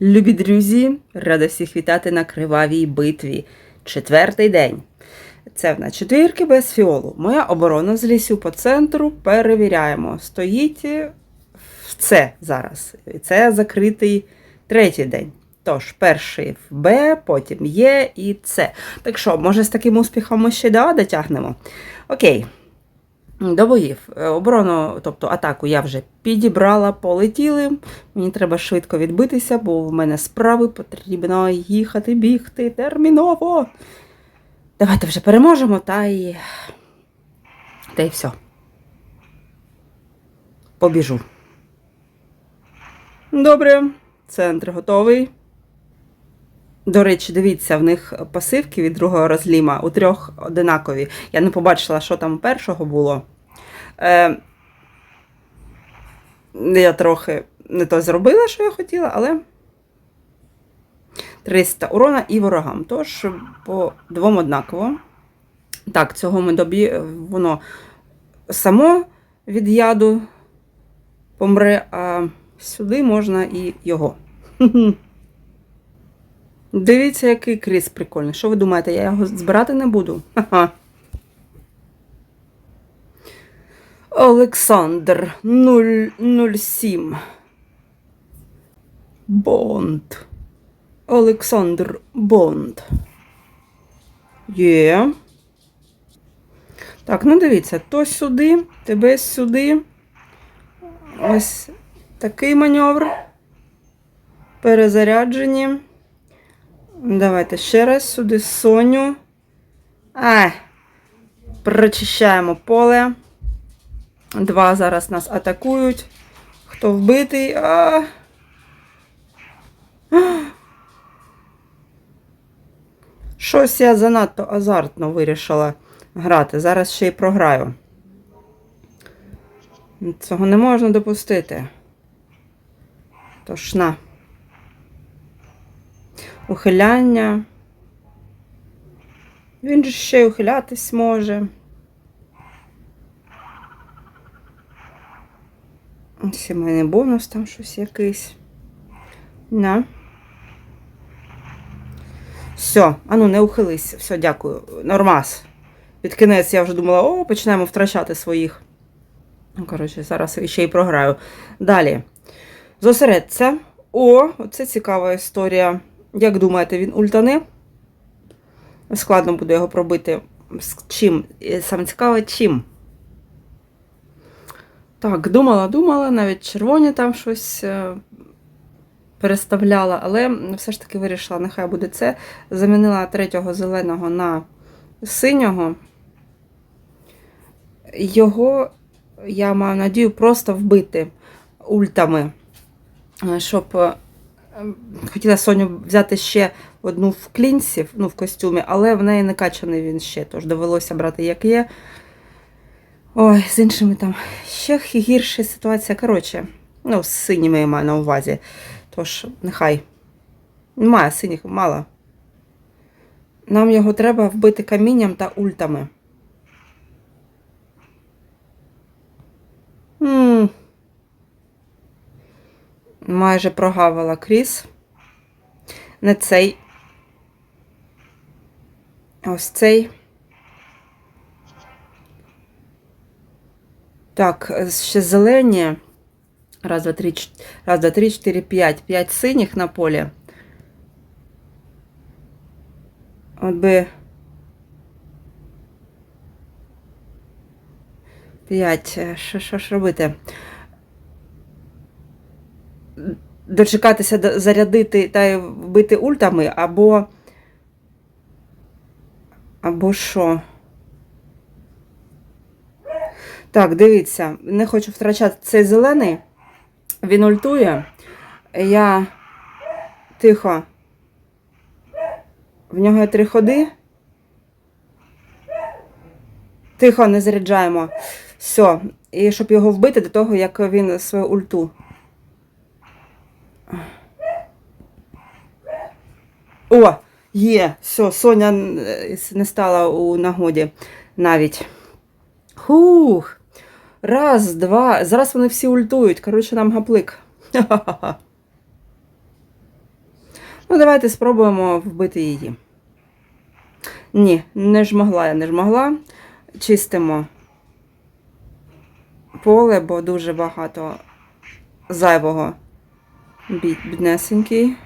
Любі друзі, рада всіх вітати на кривавій битві. Четвертий день. Це в нас четвірки без фіолу. Моя оборона з лісу по центру. Перевіряємо. Стоїть в С зараз. Це закритий третій день. Тож, перший в Б, потім Є і С. Так що, може, з таким успіхом ми ще до А дотягнемо? Окей. До боїв. Е, Оборону, тобто атаку я вже підібрала, полетіли. Мені треба швидко відбитися, бо в мене справи потрібно їхати, бігти терміново. Давайте вже переможемо, та й. Та й все. Побіжу. Добре, центр готовий. До речі, дивіться, в них пасивки від другого розліма у трьох одинакові. Я не побачила, що там у першого було. Е, я трохи не то зробила, що я хотіла, але 300 урона і ворогам. Тож по двом однаково. Так, цього ми добі... воно само від яду помре, а сюди можна і його. Дивіться, який кріс прикольний. Що ви думаєте, я його збирати не буду? Ха-ха. Олександр 007. Бонд. Олександр Бонд. Є. Так, ну дивіться, то сюди, тебе сюди. Ось такий маневр. Перезаряджені. Давайте ще раз сюди Соню. А, прочищаємо поле. Два зараз нас атакують. Хто вбитий? А. Щось я занадто азартно вирішила грати. Зараз ще й програю. Цього не можна допустити. Тож на. Ухиляння. Він же ще й ухилятись може. Сімейний бонус там щось якийсь. На. Все, ану, не ухились. Все, дякую. Нормас. Під кінець я вже думала, о, починаємо втрачати своїх. Ну, коротше, зараз ще й програю. Далі. Зосередься. О, оце цікава історія. Як думаєте, він ультане? Складно буде його пробити. З чим? Саме цікаве, чим? Так, думала, думала, навіть червоні там щось е, переставляла, але все ж таки вирішила, нехай буде це. Замінила третього зеленого на синього. Його, я маю надію, просто вбити ультами, е, щоб е, хотіла Соню взяти ще одну в клінці, ну, в костюмі, але в неї не качаний він ще, тож довелося брати як є. Ой, з іншими там ще гірша ситуація. Коротше, ну, з синіми я маю на увазі. Тож, нехай. Немає синіх, мало. Нам його треба вбити камінням та ультами. м Майже прогавила Кріс. Не цей. Ось цей. Так, ще зелені. Раз, два, три, раз, два, три, чотири, п'ять. П'ять синіх на полі. От би. П'ять. Е, Що, що ж робити? Дочекатися, зарядити та й вбити ультами, або. Або що? Так, дивіться, не хочу втрачати цей зелений. Він ультує. Я тихо. В нього є три ходи. Тихо, не заряджаємо. Все. І щоб його вбити до того, як він свою ульту. О, є, все, Соня е, не стала у нагоді навіть. Хух. Раз, два. Зараз вони всі ультують. Коротше, нам гаплик. Ну, давайте спробуємо вбити її. Ні, не ж могла я, не ж могла. Чистимо поле, бо дуже багато зайвого біднесенький.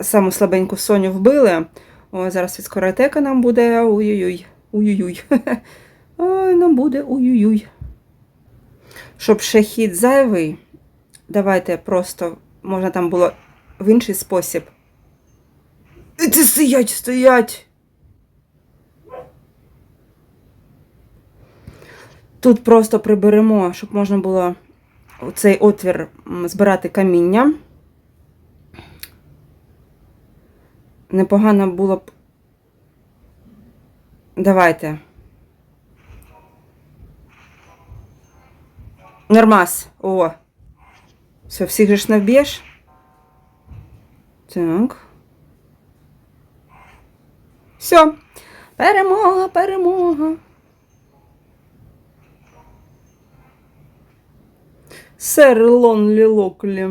Саму слабеньку Соню вбили. О, зараз від скоротека нам буде уй-уй-уй. Уй-уй-уй. Ой, нам буде уй-уй-уй. Щоб ще хід зайвий, давайте просто можна там було в інший спосіб. І Ти стоять, стоять! Тут просто приберемо, щоб можна було у цей отвір збирати каміння. Непогано було б. Давайте. Нормас. О. Все, всіх же ж не вб'єш? Так. Все. Перемога, перемога. Сер Лонлі Локлі.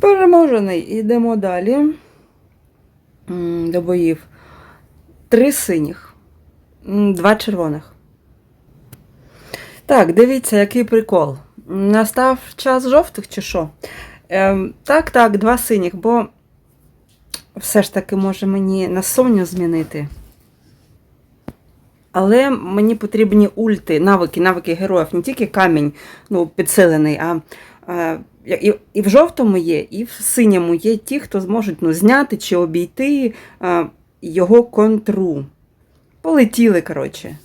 Переможений. Йдемо далі. До боїв. Три синіх, два червоних. Так, дивіться, який прикол. Настав час жовтих чи що? Ем, так, так, два синіх, бо все ж таки може мені на Соню змінити. Але мені потрібні ульти, навики, навики героїв, не тільки камінь ну, підсилений, а, і, і в жовтому є, і в синьому є ті, хто зможуть ну, зняти чи обійти його контру. Полетіли, коротше.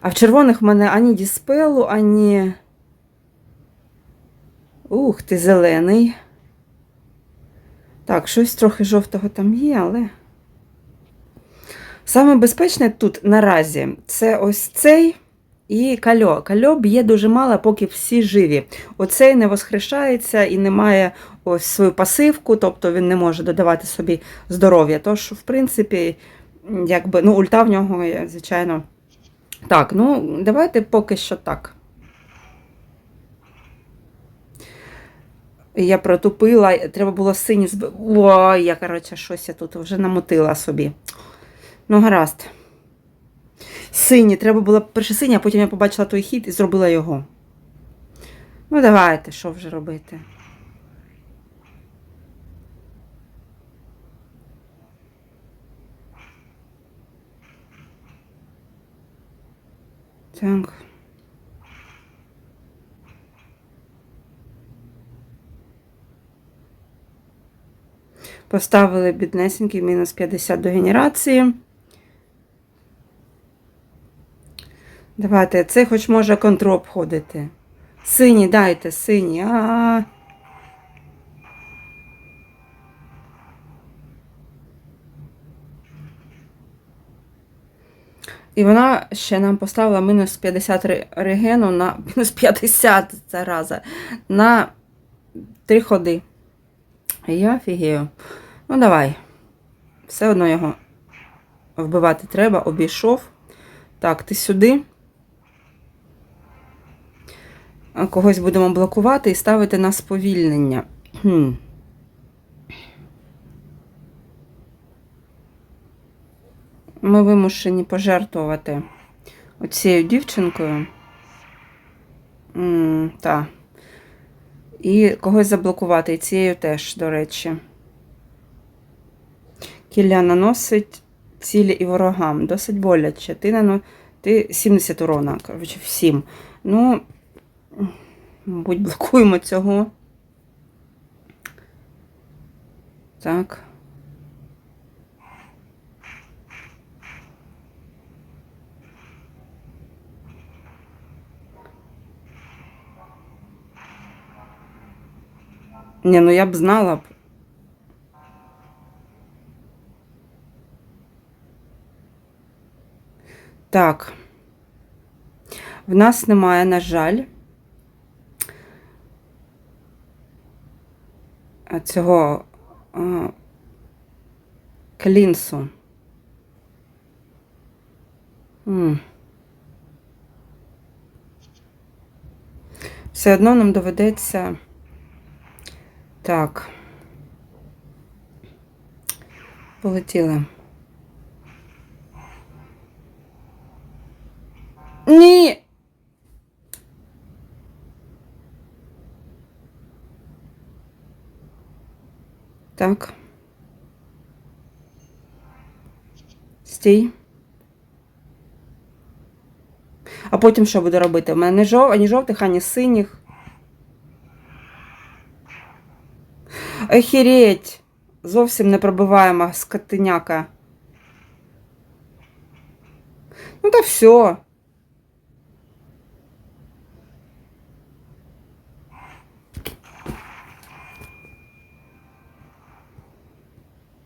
А в червоних в мене ані діспелу, ані. Ух, ти зелений. Так, щось трохи жовтого там є, але. Саме безпечне тут наразі це ось цей і кальо. Кальо б'є дуже мало, поки всі живі. Оцей не воскрешається і не має ось свою пасивку, тобто він не може додавати собі здоров'я. Тож, в принципі, якби, ну, ульта в нього, звичайно. Так, ну, давайте поки що так. Я протупила, треба було сині зб... Ой, я, коротше, щось я тут вже намотила собі. Ну, гаразд. Сині, треба було перше сині, а потім я побачила той хід і зробила його. Ну, давайте, що вже робити. Так. Поставили біднесенький мінус 50 до генерації. Давайте, це хоч може контру обходити. Сині, дайте, сині. А-а-а. І вона ще нам поставила мінус 50 регену на мінус 50 зараза, на три ходи. Я офігею. Ну, давай. Все одно його вбивати треба, обійшов. Так, ти сюди. Когось будемо блокувати і ставити на сповільнення. Хм. Ми вимушені пожертвувати оцією дівчинкою. М, та. І когось заблокувати. І цією теж, до речі. Кілля наносить цілі і ворогам. Досить боляче. Ти, нано... Ти 70 урона, коротше, всім. Ну, мабуть, блокуємо цього. Так. Ні, ну я б знала б. Так. В нас немає, на жаль, цього а, клінсу. Все одно нам доведеться Так. Полетіли. Ні. Так. Стій. А потім що буду робити? У мене не жов... ані жовтих, ані синіх. Охереть! Зовсім не пробиваємо скотиняка. Ну та все.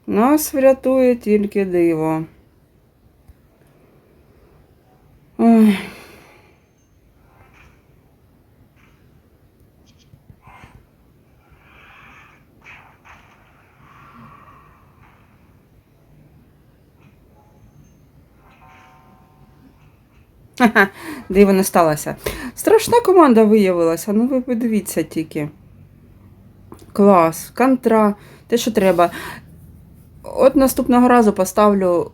Нас врятує тільки диво. Ой. Диво не сталося. Страшна команда виявилася, ну ви подивіться тільки. Клас, контра, те, що треба. От наступного разу поставлю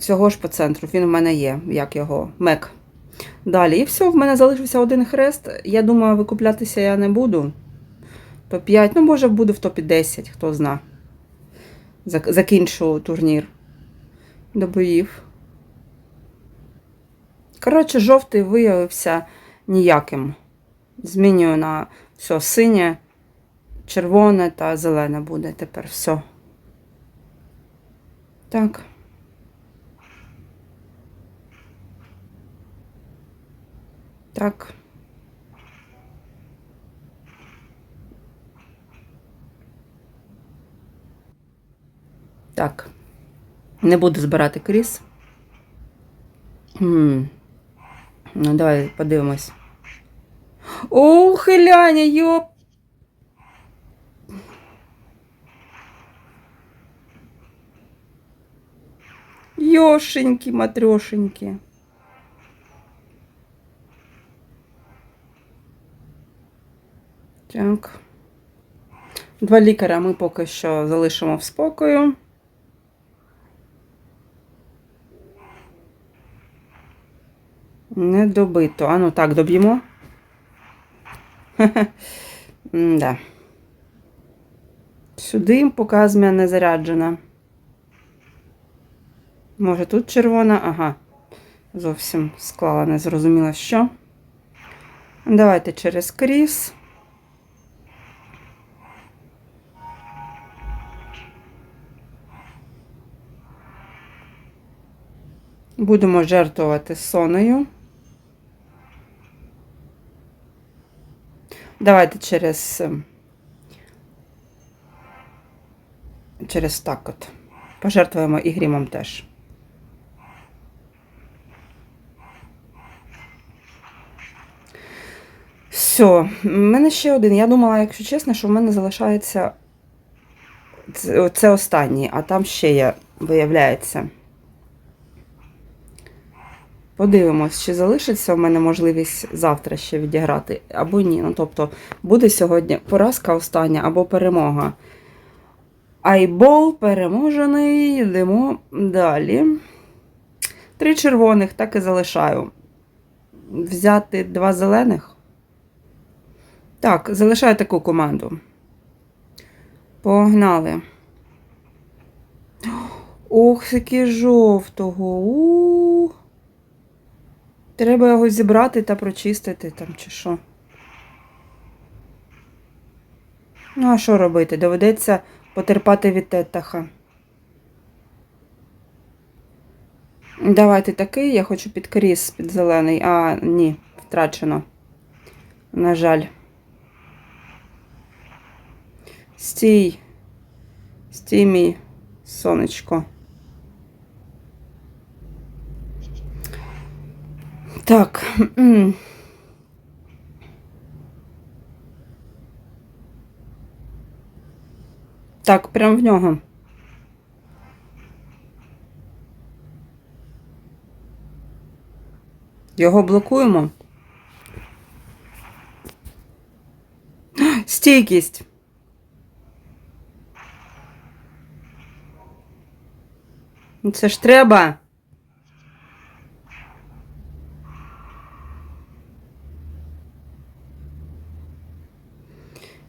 цього ж по центру. Він в мене є, як його, мек. Далі. І все, в мене залишився один хрест. Я думаю, викуплятися я не буду. Топ-5, ну, може, буду в топі 10, хто зна. Закінчу турнір. До боїв. Коротше, жовтий виявився ніяким. Змінюю на все синє, червоне та зелене буде тепер все. Так. Так. Так. Не буду збирати кріс. Хм. Ну, давай подивимось. О, хиляня, йоп. Йошеньки, матрешеньки. Так. Два лікаря ми поки що залишимо в спокою. Не добито. А ну так, доб'ємо. Да. Сюди показмія не заряджена. Може тут червона? Ага. Зовсім склала, не зрозуміла що. Давайте через кріс. Будемо жертвувати сонею. Давайте через, ем, через так от. Пожертвуємо і грімом теж. Все, в мене ще один. Я думала, якщо чесно, що в мене залишається це, останній, а там ще є, виявляється. Подивимось, чи залишиться в мене можливість завтра ще відіграти, або ні. Ну, тобто, буде сьогодні поразка остання або перемога. Айбол переможений. Йдемо далі. Три червоних, так і залишаю. Взяти два зелених. Так, залишаю таку команду. Погнали. Ох, який жовтого. У-у-у. Треба його зібрати та прочистити там чи що. Ну, а що робити? Доведеться потерпати від тетаха. Давайте такий, я хочу під кріс, під зелений. А, ні, втрачено. На жаль. Стій. Стій, мій сонечко. Так. Так, прям в нього. Його блокуємо. Стійкість. Це ж треба.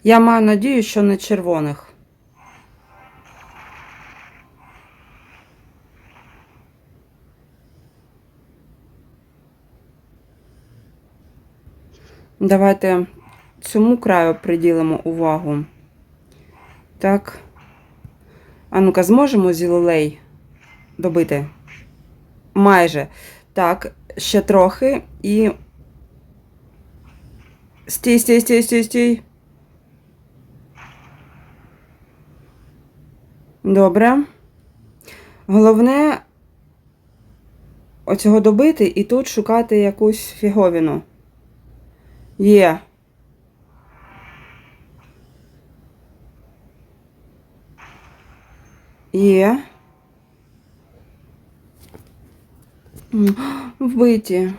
Я маю надію, що не червоних. Давайте цьому краю приділимо увагу. Так. А ну-ка, зможемо зілолей добити? Майже. Так, ще трохи і. Стій, стій, стій, стій, стій. Добре. Головне оцього добити і тут шукати якусь фіговіну. Є. Є. М, Вбиті.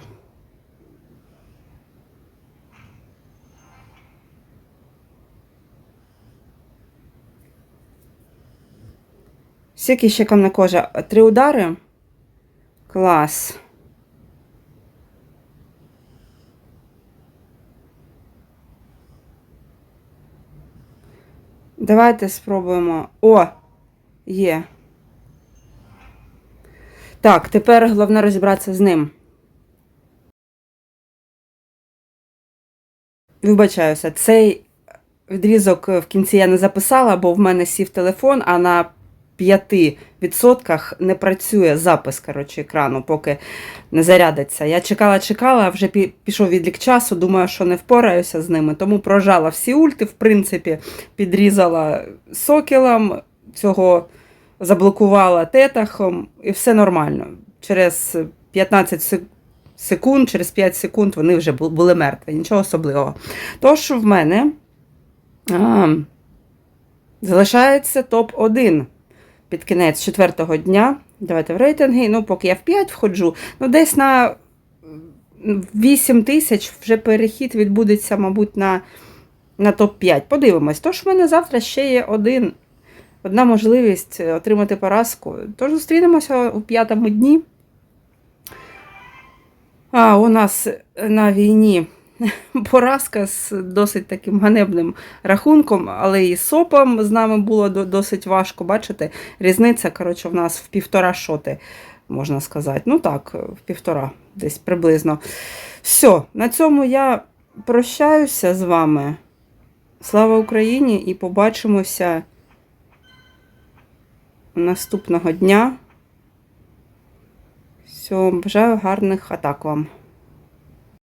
Скільки ще камна кожа? Три удари? Клас. Давайте спробуємо. О! Є. Так, тепер головне розібратися з ним. Вибачаюся, цей відрізок в кінці я не записала, бо в мене сів телефон, а на 5% не працює запис коротше, екрану, поки не зарядиться. Я чекала, чекала, а вже пішов відлік часу, думаю, що не впораюся з ними, тому прожала всі ульти, в принципі, підрізала сокілом, цього заблокувала тетахом, і все нормально. Через 15 сек- секунд, через 5 секунд вони вже були мертві, нічого особливого. Тож в мене а, залишається топ-1 під кінець четвертого дня. Давайте в рейтинги. Ну, поки я в 5 входжу, ну десь на 8 тисяч вже перехід відбудеться, мабуть, на, на топ-5. Подивимось. Тож в мене завтра ще є один, одна можливість отримати поразку. Тож зустрінемося у п'ятому дні. А, у нас на війні поразка з досить таким ганебним рахунком, але і з сопом з нами було досить важко. Бачите, різниця, коротше, в нас в півтора шоти, можна сказати. Ну так, в півтора, десь приблизно. Все, на цьому я прощаюся з вами. Слава Україні і побачимося наступного дня. Все, бажаю гарних атак вам.